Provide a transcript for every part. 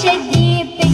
діти,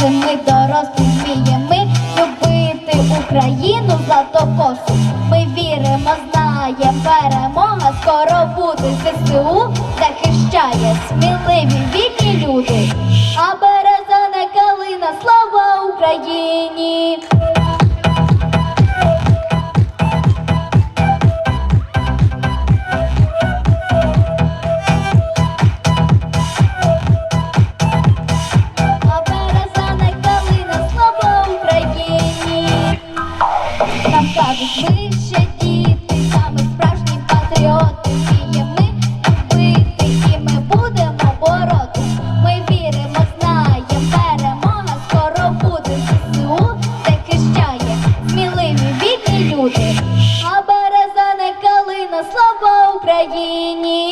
ми дорослі вміємо любити Україну златокосу. Ми віримо, знаємо, перемога скоро буде. ЗСУ захищає сміливі вільні люди. А береза не калина, слава Україні! Кажуть, ми ще діти, саме справжні патріоти. Вміємо ми і ми будемо боротись. Ми віримо, знаємо, перемога скоро буде. ЗСУ захищає сміливі вільні люди. А береза не калина, слава Україні!